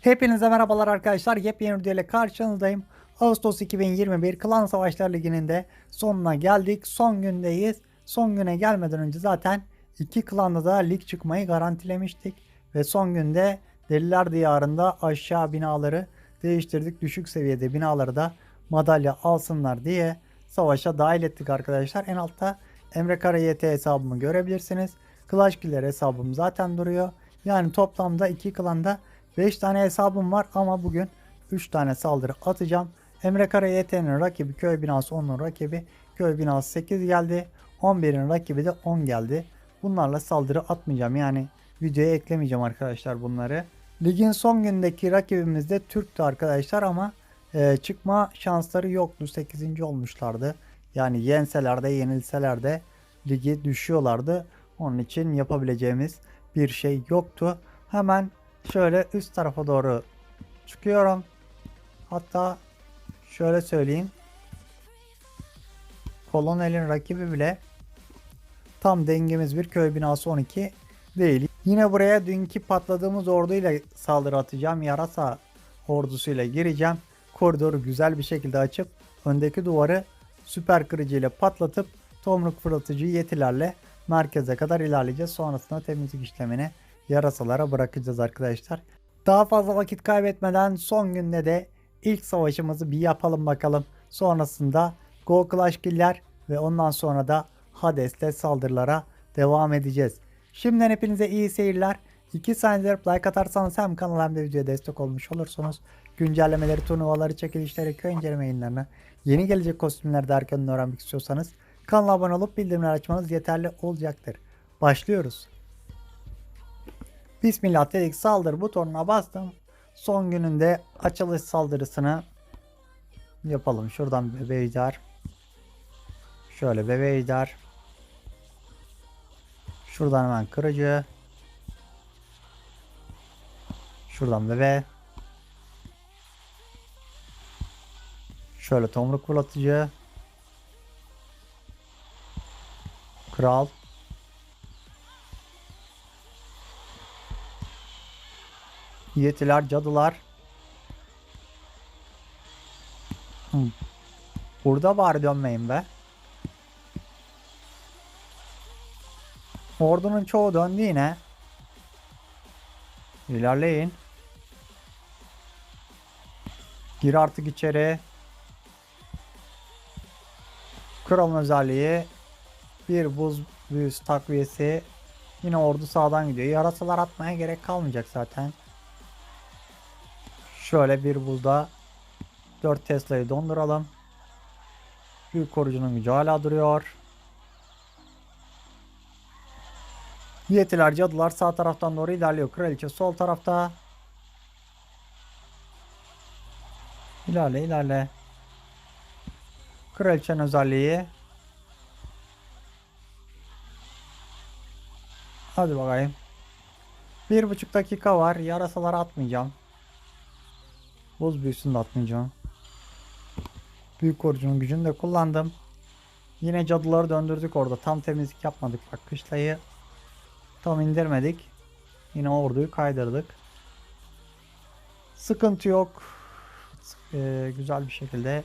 Hepinize merhabalar arkadaşlar. Yepyeni video ile karşınızdayım. Ağustos 2021 Klan Savaşlar Ligi'nin de sonuna geldik. Son gündeyiz. Son güne gelmeden önce zaten iki klanla da lig çıkmayı garantilemiştik. Ve son günde Deliler Diyarı'nda aşağı binaları değiştirdik. Düşük seviyede binaları da madalya alsınlar diye savaşa dahil ettik arkadaşlar. En altta Emre Kara YT hesabımı görebilirsiniz. Clash Killer hesabım zaten duruyor. Yani toplamda iki klanda 5 tane hesabım var ama bugün 3 tane saldırı atacağım. Emre Kara YT'nin rakibi köy binası 10'un rakibi köy binası 8 geldi. 11'in rakibi de 10 geldi. Bunlarla saldırı atmayacağım yani videoya eklemeyeceğim arkadaşlar bunları. Ligin son gündeki rakibimiz de Türk'tü arkadaşlar ama e, çıkma şansları yoktu. 8. olmuşlardı. Yani yenseler de yenilseler de ligi düşüyorlardı. Onun için yapabileceğimiz bir şey yoktu. Hemen şöyle üst tarafa doğru çıkıyorum. Hatta şöyle söyleyeyim. Kolonel'in rakibi bile tam dengemiz bir köy binası 12 değil. Yine buraya dünkü patladığımız orduyla saldırı atacağım. Yarasa ordusuyla gireceğim. Koridoru güzel bir şekilde açıp öndeki duvarı süper kırıcı ile patlatıp tomruk fırlatıcı yetilerle merkeze kadar ilerleyeceğiz. Sonrasında temizlik işlemini yarasalara bırakacağız arkadaşlar. Daha fazla vakit kaybetmeden son günde de ilk savaşımızı bir yapalım bakalım. Sonrasında Go Clash Killer ve ondan sonra da Hades'le saldırılara devam edeceğiz. Şimdiden hepinize iyi seyirler. 2 saniye like atarsanız hem kanala hem de videoya destek olmuş olursunuz. Güncellemeleri, turnuvaları, çekilişleri, köy inceleme yayınlarını, yeni gelecek kostümleri de erkenden öğrenmek istiyorsanız kanala abone olup bildirimleri açmanız yeterli olacaktır. Başlıyoruz. Bismillah dedik saldır butonuna bastım. Son gününde açılış saldırısını yapalım. Şuradan bebe. Şöyle bebe. Şuradan hemen kırıcı. Şuradan bebe. Şöyle tomruk fırlatıcı. Kral. Yetiler, cadılar. Burada bari dönmeyin be. Ordunun çoğu döndü yine. İlerleyin. Gir artık içeri. Kralın özelliği. Bir buz büyüsü takviyesi. Yine ordu sağdan gidiyor. Yarasalar atmaya gerek kalmayacak zaten. Şöyle bir buzda 4 Tesla'yı donduralım. Büyük korucunun gücü hala duruyor. Yetiler, cadılar sağ taraftan doğru ilerliyor. Kraliçe sol tarafta. İlerle ilerle. Kraliçenin özelliği. Hadi bakayım. Bir buçuk dakika var. Yarasaları atmayacağım. Buz büyüsünü de atmayacağım. Büyük korucunun gücünü de kullandım. Yine cadıları döndürdük orada. Tam temizlik yapmadık. Bak kışlayı tam indirmedik. Yine orduyu kaydırdık. Sıkıntı yok. Ee, güzel bir şekilde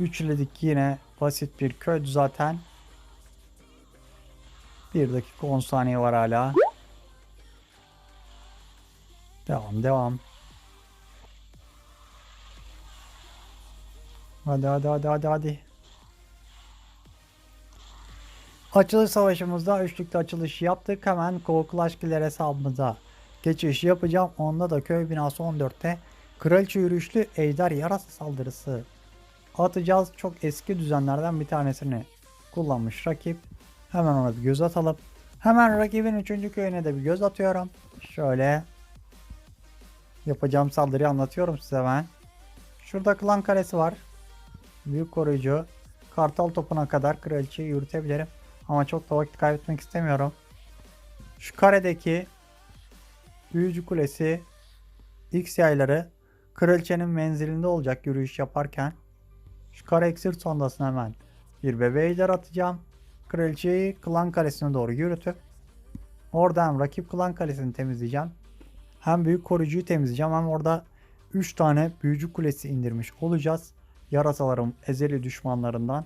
üçledik yine basit bir köy zaten. 1 dakika 10 saniye var hala. Devam devam. Hadi hadi hadi hadi hadi. Açılış savaşımızda üçlükte açılış yaptık. Hemen Go Clash hesabımıza geçiş yapacağım. Onda da köy binası 14'te kraliçe yürüyüşlü ejder yarası saldırısı atacağız. Çok eski düzenlerden bir tanesini kullanmış rakip. Hemen ona bir göz atalım. Hemen rakibin 3. köyüne de bir göz atıyorum. Şöyle yapacağım saldırıyı anlatıyorum size ben. Şurada klan karesi var. Büyük koruyucu. Kartal topuna kadar kraliçeyi yürütebilirim. Ama çok da vakit kaybetmek istemiyorum. Şu karedeki büyücü kulesi X yayları kraliçenin menzilinde olacak yürüyüş yaparken. Şu kare iksir sondasına hemen bir bebe ejder atacağım. Kraliçeyi klan kalesine doğru yürütüp oradan rakip klan kalesini temizleyeceğim. hem büyük koruyucuyu temizleyeceğim hem orada 3 tane büyücü kulesi indirmiş olacağız. Yarasaların ezeli düşmanlarından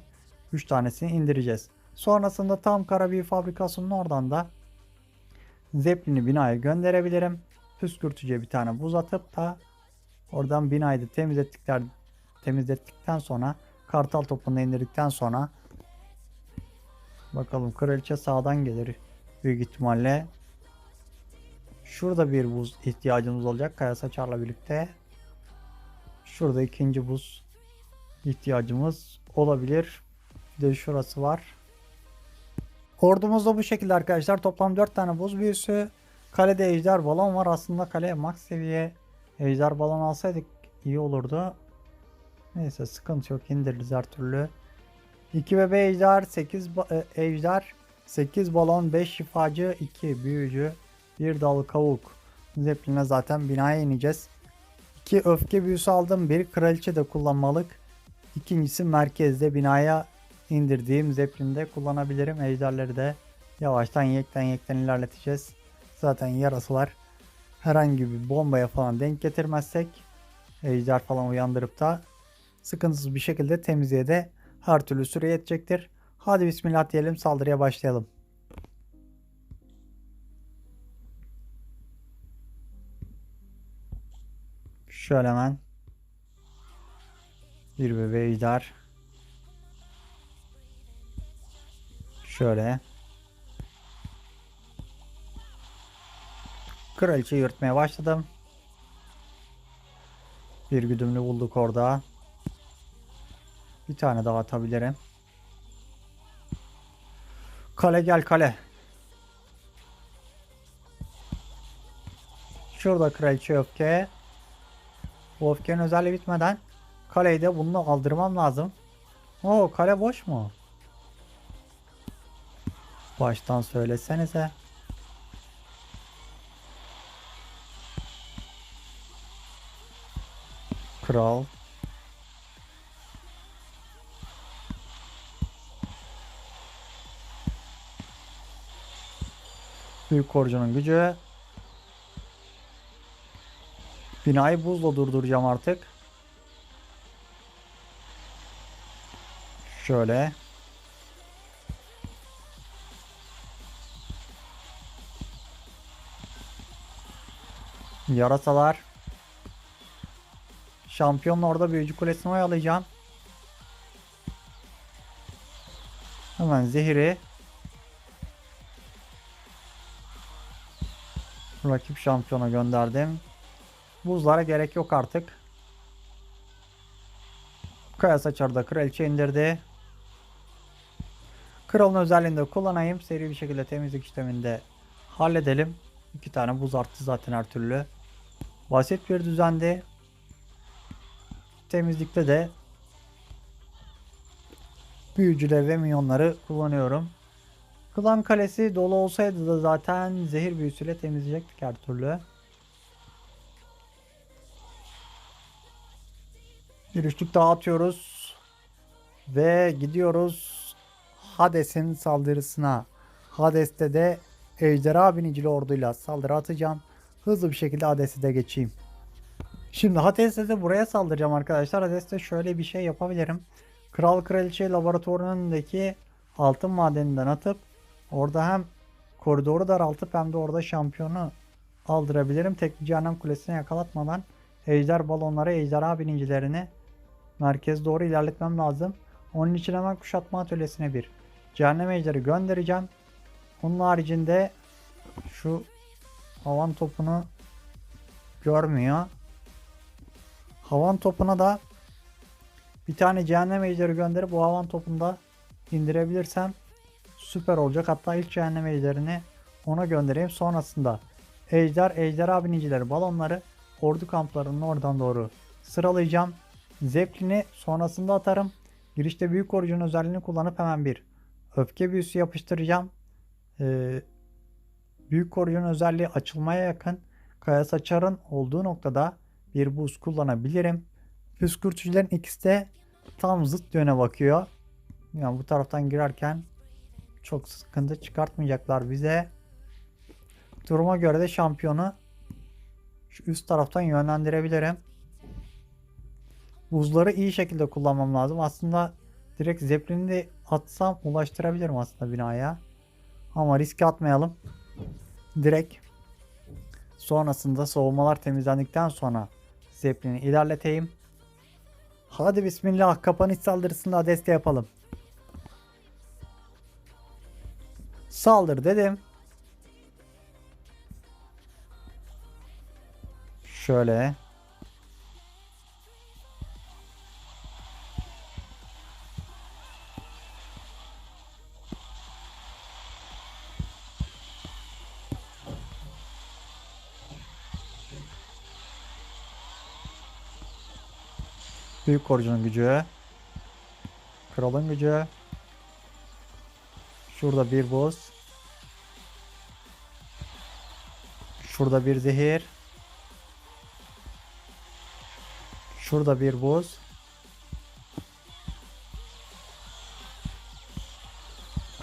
3 tanesini indireceğiz. Sonrasında tam kara bir fabrikasının oradan da Zeppelin'i binaya gönderebilirim. Püskürtücüye bir tane buz atıp da oradan binayı da temizlettikler, temizlettikten sonra kartal topunu indirdikten sonra bakalım kraliçe sağdan gelir büyük ihtimalle. Şurada bir buz ihtiyacımız olacak Kaya Saçar'la birlikte. Şurada ikinci buz ihtiyacımız olabilir. Bir de şurası var. Ordumuz da bu şekilde arkadaşlar. Toplam 4 tane buz büyüsü. Kalede ejder balon var. Aslında kaleye max seviye ejder balon alsaydık iyi olurdu. Neyse sıkıntı yok. indiririz her türlü. 2 bebe ejder, 8 ba- e, ejder, 8 balon, 5 şifacı, 2 büyücü, 1 dal kavuk. Zeppelin'e zaten binaya ineceğiz. 2 öfke büyüsü aldım. Bir kraliçe de kullanmalık. İkincisi merkezde binaya indirdiğim Zeppelin'de kullanabilirim. Ejderleri de yavaştan yekten yekten ilerleteceğiz. Zaten yarasılar herhangi bir bombaya falan denk getirmezsek ejder falan uyandırıp da sıkıntısız bir şekilde temizliğe de her türlü süre yetecektir. Hadi bismillah diyelim saldırıya başlayalım. Şöyle hemen bir bebe ejder. Şöyle. Kraliçe yürütmeye başladım. Bir güdümlü bulduk orada. Bir tane daha atabilirim. Kale gel kale. Şurada kraliçe öfke. Bu öfkenin özelliği bitmeden kaleyi de bununla aldırmam lazım. Oo kale boş mu? Baştan söylesenize. Kral. Büyük korucunun gücü. Binayı buzla durduracağım artık. Şöyle. Yarasalar. Şampiyonla orada büyücü kulesini oyalayacağım. Hemen zehiri. Rakip şampiyona gönderdim. Buzlara gerek yok artık. Kaya saçarda kraliçe indirdi. Kralın özelliğini de kullanayım. Seri bir şekilde temizlik işleminde halledelim. İki tane buz arttı zaten her türlü. Basit bir düzendi. Temizlikte de büyücüler ve minyonları kullanıyorum. Klan kalesi dolu olsaydı da zaten zehir büyüsüyle temizleyecektik her türlü. Bir üçlük daha atıyoruz. Ve gidiyoruz Hades'in saldırısına. Hades'te de Ejderha binicili orduyla saldırı atacağım. Hızlı bir şekilde Hades'e de geçeyim. Şimdi Hades'te de buraya saldıracağım arkadaşlar. Hades'te şöyle bir şey yapabilirim. Kral Kraliçe laboratuvarının altın madeninden atıp orada hem koridoru daraltıp hem de orada şampiyonu aldırabilirim. Tek cehennem kulesine yakalatmadan ejder balonları, ejderha binicilerini merkez doğru ilerletmem lazım. Onun için hemen kuşatma atölyesine bir cehennem ejderi göndereceğim. Onun haricinde şu havan topunu görmüyor. Havan topuna da bir tane cehennem ejderi gönderip bu havan topunu da indirebilirsem süper olacak. Hatta ilk cehennem ejderini ona göndereyim. Sonrasında ejder, ejderha binicileri, balonları ordu kamplarının oradan doğru sıralayacağım. Zeppelin'i sonrasında atarım. Girişte büyük korucunun özelliğini kullanıp hemen bir öfke büyüsü yapıştıracağım. Ee, büyük koruyucunun özelliği açılmaya yakın. Kaya saçarın olduğu noktada bir buz kullanabilirim. Püskürtücülerin ikisi de tam zıt yöne bakıyor. Yani bu taraftan girerken çok sıkıntı çıkartmayacaklar bize. Duruma göre de şampiyonu Şu üst taraftan yönlendirebilirim. Buzları iyi şekilde kullanmam lazım. Aslında direkt zeplini de atsam ulaştırabilirim aslında binaya. Ama riske atmayalım. Direkt sonrasında savunmalar temizlendikten sonra zeplini ilerleteyim. Hadi bismillah kapanış saldırısında deste yapalım. Saldır dedim. Şöyle. Büyük korucunun gücü. Kralın gücü. Şurada bir buz. Şurada bir zehir. Şurada bir buz.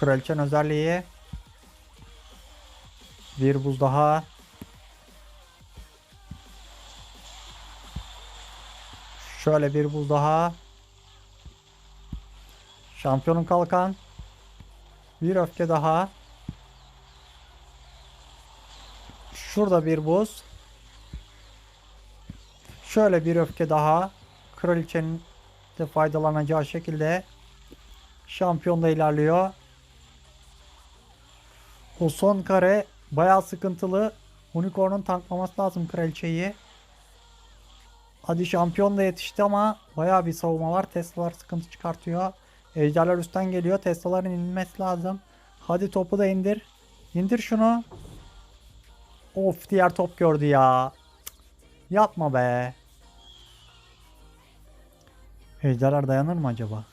Kraliçenin özelliği. Bir buz daha. Şöyle bir buz daha. Şampiyonun kalkan. Bir öfke daha. Şurada bir buz. Şöyle bir öfke daha. Kraliçenin de faydalanacağı şekilde şampiyon da ilerliyor. O son kare bayağı sıkıntılı. Unicorn'un tanklaması lazım kraliçeyi. Hadi şampiyon da yetişti ama bayağı bir savunma var. Tesla'lar sıkıntı çıkartıyor. Ejderler üstten geliyor. Tesla'ların inmesi lazım. Hadi topu da indir. İndir şunu. Of diğer top gördü ya. Yapma be. Ejderler dayanır mı acaba?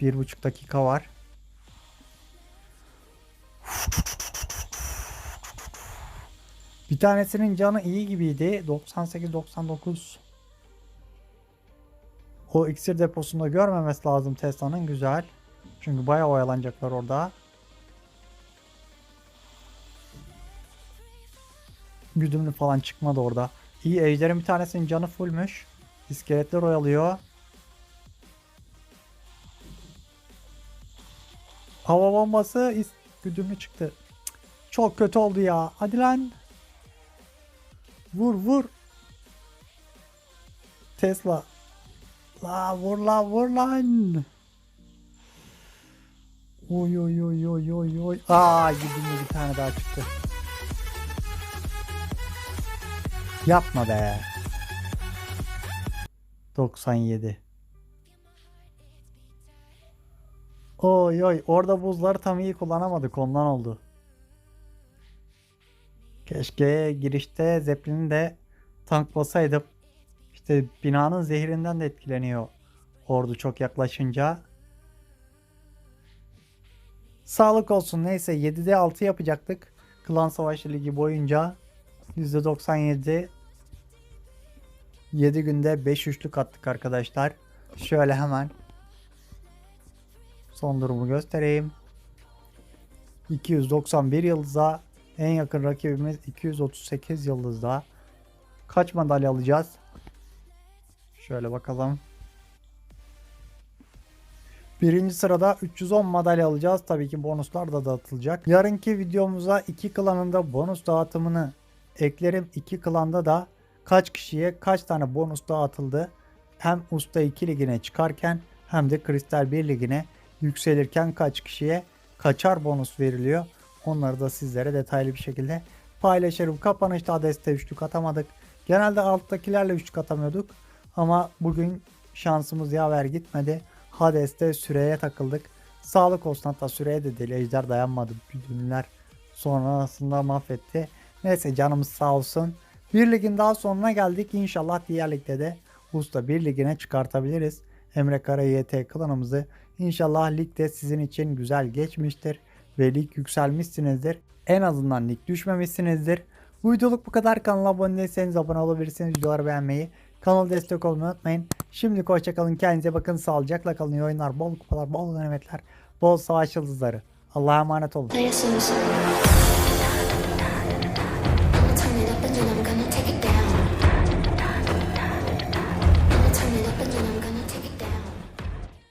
Bir buçuk dakika var. Bir tanesinin canı iyi gibiydi. 98-99. O iksir deposunda görmemesi lazım Tesla'nın. Güzel. Çünkü bayağı oyalanacaklar orada. Güdümlü falan çıkmadı orada. İyi ejderin bir tanesinin canı fullmüş. İskeletler oyalıyor. Hava bombası güdümlü çıktı. Çok kötü oldu ya. Hadi lan. Vur vur. Tesla. La vur la vur lan. Oy oy oy oy oy oy. Aa güdümlü bir tane daha çıktı. Yapma be. 97. Oy oy orada buzları tam iyi kullanamadık ondan oldu. Keşke girişte Zeppelin'i de tanklasaydım. İşte binanın zehrinden de etkileniyor ordu çok yaklaşınca. Sağlık olsun neyse 7'de 6 yapacaktık. Klan Savaşı Ligi boyunca %97 7 günde 5 üçlük attık arkadaşlar. Şöyle hemen son durumu göstereyim. 291 yıldıza en yakın rakibimiz 238 yıldızda. Kaç madalya alacağız? Şöyle bakalım. Birinci sırada 310 madalya alacağız. Tabii ki bonuslar da dağıtılacak. Yarınki videomuza iki klanın da bonus dağıtımını eklerim. İki klanda da kaç kişiye kaç tane bonus dağıtıldı. Hem Usta 2 ligine çıkarken hem de Kristal 1 ligine yükselirken kaç kişiye kaçar bonus veriliyor. Onları da sizlere detaylı bir şekilde paylaşırım. Kapanışta deste üçlük atamadık. Genelde alttakilerle üçlük atamıyorduk. Ama bugün şansımız yaver gitmedi. Hades'te süreye takıldık. Sağlık olsun hatta süreye de değil. Ejder dayanmadı. Güdümler sonrasında mahvetti. Neyse canımız sağ olsun. Bir ligin daha sonuna geldik. İnşallah diğer ligde de Usta bir ligine çıkartabiliriz. Emre Kara YT klanımızı. İnşallah ligde sizin için güzel geçmiştir. Ve lig yükselmişsinizdir. En azından lig düşmemişsinizdir. Bu videoluk bu kadar. Kanala abone değilseniz abone olabilirsiniz. Videoları beğenmeyi, kanala destek olmayı unutmayın. Şimdi hoşçakalın. Kendinize bakın. Sağlıcakla kalın. İyi oyunlar, bol kupalar, bol ganimetler, bol savaş yıldızları. Allah'a emanet olun.